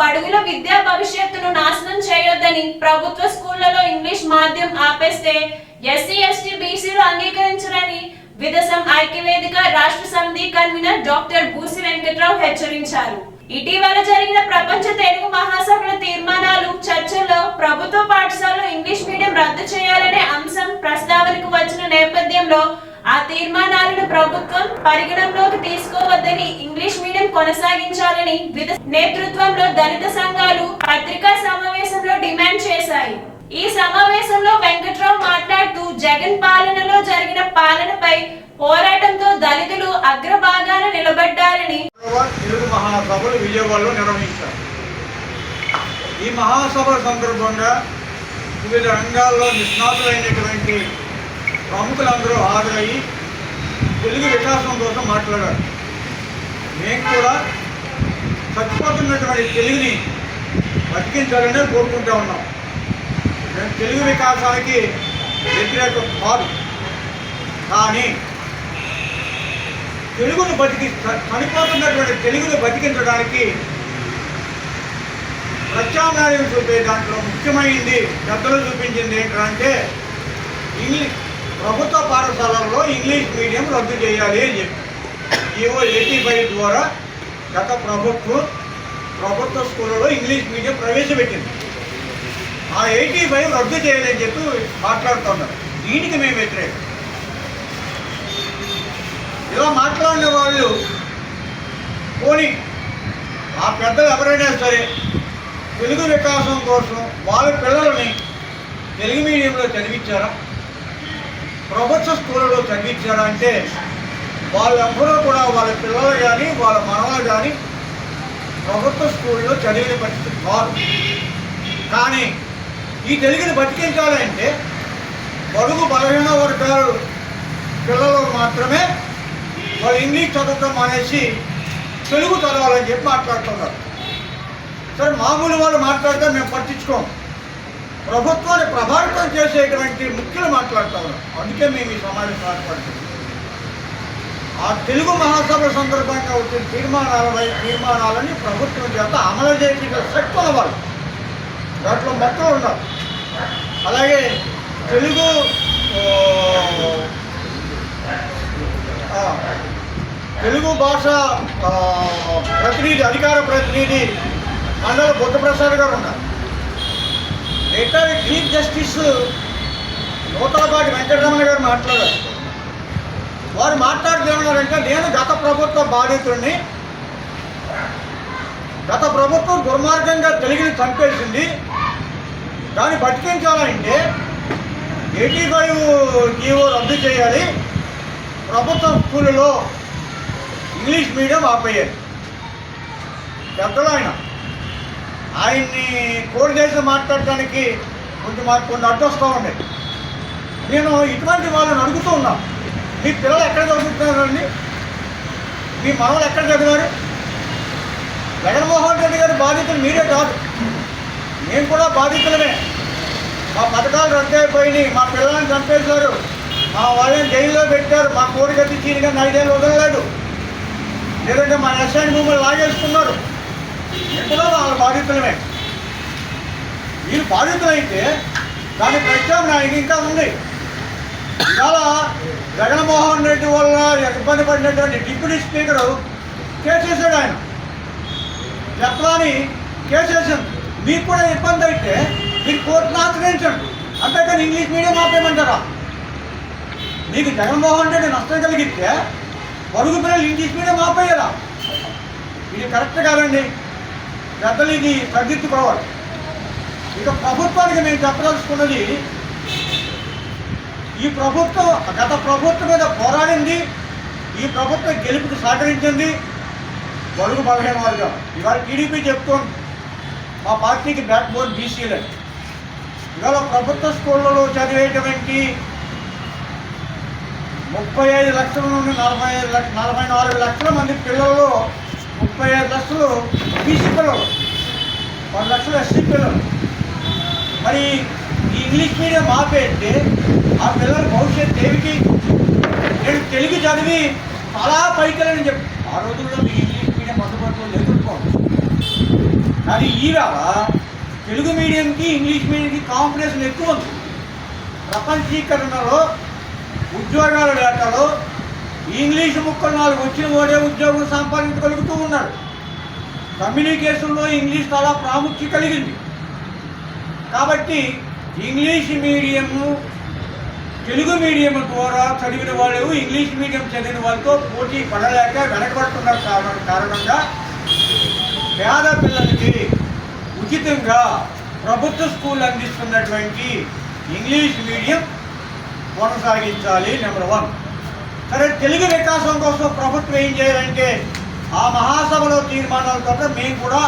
బడుగుల విద్యా భవిష్యత్తును నాశనం చేయొద్దని ప్రభుత్వ స్కూళ్ళలో ఇంగ్లీష్ మాధ్యం ఆపేస్తే ఎస్సీ ఎస్టీ బీసీలు అంగీకరించరని విదసం ఐక్యవేదిక రాష్ట్ర సమితి కన్వీనర్ డాక్టర్ బూసి వెంకట్రావు హెచ్చరించారు. ఇటీవల జరిగిన ప్రపంచ తెలుగు మహాసభల తీర్మానాలు చర్చల్లో ప్రభుత్వ పాఠశాలలో ఇంగ్లీష్ మీడియం రద్దు చేయాలనే అంశం ప్రస్తావనకు వచ్చిన నేపథ్యంలో ఆ తీర్మానాలను ప్రభుత్వం పరిగణంలోకి తీసుకోవద్దని ఇంగ్లీష్ మీడియం కొనసాగించాలని నేతృత్వంలో దళిత సంఘాలు పత్రికా సమావేశంలో డిమాండ్ చేశాయి. ఈ సమావేశంలో వెంకట్రావు మాట్లాడుతూ జగన్ పాలనలో జరిగిన పాలనపై పోరాటంతో దళితులు అగ్రభాగాన నిలబడ్డారని తెలుగు మహాసభలు విజయవాడలో నిర్వహించారు. ఈ మహాసభల సందర్భంగా వివిధ రంగాల్లో నిష్ణాతులైనటువంటి ప్రముఖులందరూ హాజరయ్యి తెలుగు వికాసం కోసం మాట్లాడాడు. మేము కూడా చచ్చిపోతున్నటువంటి తెలుగుని బతికించాలని కోరుకుంటా ఉన్నాం. మేము తెలుగు వికాసానికి వ్యతిరేకం కాదు. కానీ తెలుగును బతికి చనిపోతున్నటువంటి తెలుగును బతికించడానికి ప్రత్యామ్నాయం చూపే దాంట్లో ముఖ్యమైనది పెద్దలు చూపించింది ఏంటంటే ఇంగ్లీష్ ప్రభుత్వ పాఠశాలల్లో ఇంగ్లీష్ మీడియం రద్దు చేయాలి అని చెప్పి. ఈవో ఎయిటీ ఫైవ్ ద్వారా గత ప్రభుత్వం ప్రభుత్వ స్కూళ్ళలో ఇంగ్లీష్ మీడియం ప్రవేశపెట్టింది. ఆ ఎయిటీ ఫైవ్ రద్దు చేయాలని చెప్పి మాట్లాడుతున్నారు దీనికి మేము వ్యతిరేకం. ఇలా మాట్లాడిన వాళ్ళు పోనీ ఆ పెద్దలు ఎవరైనా సరే తెలుగు వికాసం కోసం వాళ్ళ పిల్లలని తెలుగు మీడియంలో చదివించారా? ప్రభుత్వ స్కూళ్ళలో చదివించారా వాళ్ళందరూ కూడా వాళ్ళ పిల్లలు కానీ వాళ్ళ మనవలు కానీ ప్రభుత్వ స్కూల్లో చదివిన పరిస్థితి కాదు. కానీ ఈ తెలుగుని బతికించాలంటే బడుగు బలహీన వర్గాలు పిల్లలు మాత్రమే వాళ్ళు ఇంగ్లీష్ చదవటం మానేసి తెలుగు చదవాలని చెప్పి మాట్లాడుతున్నారు. సరే మామూలు వాళ్ళు మాట్లాడితే మేము పట్టించుకోం. ప్రభుత్వాన్ని ప్రభావం చేసేటువంటి ముఖ్యులు మాట్లాడుతూ ఉన్నారు. అందుకే మేము ఈ సమావేశం ఏర్పడుతుంది ఆ తెలుగు మహాసభ సందర్భంగా వచ్చిన తీర్మానాలపై తీర్మానాలని ప్రభుత్వం చేత అమలు చేసిన శక్తి ఉన్నవాళ్ళు దాంట్లో మొత్తం ఉన్నారు. అలాగే తెలుగు తెలుగు భాష ప్రతినిధి అధికార ప్రతినిధి మండల బుద్ధప్రసాద్ గారు ఉన్నారు. Retired chief justice Nuthalapati Venkataramana garu మాట్లాడారు. వారు మాట్లాడుతూ ఏమన్నారంటే నేను గత ప్రభుత్వ బాధితుడిని గత ప్రభుత్వం దుర్మార్గంగా తెలుగుని చంపేసింది. దాన్ని బతికించాలంటే ఎయిటీ ఫైవ్ జీవో రద్దు చేయాలి. ప్రభుత్వ స్కూళ్ళలో ఇంగ్లీష్ మీడియం ఆపేయాలి. పెద్దలు ఆయన ఆయన్ని కోడి చేసి మాట్లాడటానికి కొంచెం మాకు కొన్ని అడ్డొస్తూ ఉన్నాయి. నేను ఇటువంటి వాళ్ళని అడుగుతూ ఉన్నా. మీ పిల్లలు ఎక్కడ చదువుతున్నారండి? మీ మనవలు ఎక్కడ చదివారు? జగన్మోహన్ రెడ్డి గారి బాధితులు మీరే కాదు. మేము కూడా బాధితులమే. మా పథకాలు రద్దు అయిపోయినాయి. మా పిల్లల్ని చంపేశారు. మా వాళ్ళని జైల్లో పెట్టారు. మా కోడి కత్తి చీరిగా నైదేళ్ళు వదలలేదు లేదంటే మా ఎస్ఐని భూములు లాగేసుకున్నారు. ఇందులో వాళ్ళు వాళ్ళ బాధితులమే మీరు బాధితులైతే దాని ప్రత్యామ్నాయం ఇంకా ఉంది. ఇవాళ జగన్మోహన్ రెడ్డి వల్ల ఇబ్బంది పడినటువంటి డిప్యూటీ స్పీకరు కేసేసాడు ఆయన. జత్వాని కేసేసింది మీకు కూడా ఇబ్బంది అయితే మీరు కోర్టును ఆశ్రయించండి. అంతేకాని ఇంగ్లీష్ మీడియం ఆపేయమంటారా? మీకు జగన్మోహన్ రెడ్డి నష్టం కలిగితే పరుగు పిల్లలు ఇంగ్లీష్ మీడియం ఆపేయాలా? ఇది కరెక్ట్ కాదండి. పెద్దలు ఇది తగ్గించుకోవాలి. ఇక ప్రభుత్వానికి మేము చెప్పదలుచుకున్నది ఈ ప్రభుత్వం గత ప్రభుత్వం మీద పోరాడింది ఈ ప్రభుత్వం గెలుపుకు సహకరించింది బడుగు బలహీన వర్గం ఇవాళ టీడీపీ చెప్తోంది మా పార్టీకి బ్యాక్ బోన్ బీసీలే ఇవాళ ప్రభుత్వ స్కూళ్ళలో చదివేటువంటి ముప్పై ఐదు లక్షల నుండి నలభై ఐదు లక్ష నలభై నాలుగు లక్షల మంది పిల్లల్లో ముప్పై ఐదు లక్షలు బీసీ పిల్లలు పది లక్షలు ఎస్సీ పిల్లలు మరి ఈ ఇంగ్లీష్ మీడియం ఆపేస్తే ఆ పిల్లల భవిష్యత్తు ఏమిటి? నేను తెలుగు చదివి చాలా పైకెళ్ళని చెప్పి. ఆ రోజుల్లో మీ ఇంగ్లీష్ మీడియం అందుబాటులో ఎదుర్కోండి కానీ ఈవేళ తెలుగు మీడియంకి ఇంగ్లీష్ మీడియంకి కాంపిటీషన్ ఎక్కువ ఉంది. ప్రపంచీకరణలో ఉద్యోగాల వేటలో ఇంగ్లీష్ ముక్కలు నాలుగు వచ్చిన వాడే ఉద్యోగం సంపాదించగలుగుతూ ఉన్నాడు కమ్యూనికేషన్లో ఇంగ్లీష్ చాలా ప్రాముఖ్యత కలిగింది. కాబట్టి ఇంగ్లీష్ మీడియము తెలుగు మీడియం ద్వారా చదివిన వాళ్ళు ఇంగ్లీష్ మీడియం చదివిన వాళ్ళతో పోటీ పడలేక వెనకబడుతున్న కారణం కారణంగా పేద పిల్లలకి ఉచితంగా ప్రభుత్వ స్కూల్ అందిస్తున్నటువంటి ఇంగ్లీష్ మీడియం కొనసాగించాలి నెంబర్ వన్. సరే తెలుగు వికాసం కోసం ప్రభుత్వం ఏం చేయాలంటే ఆ మహాసభలో తీర్మానాల మేము కూడా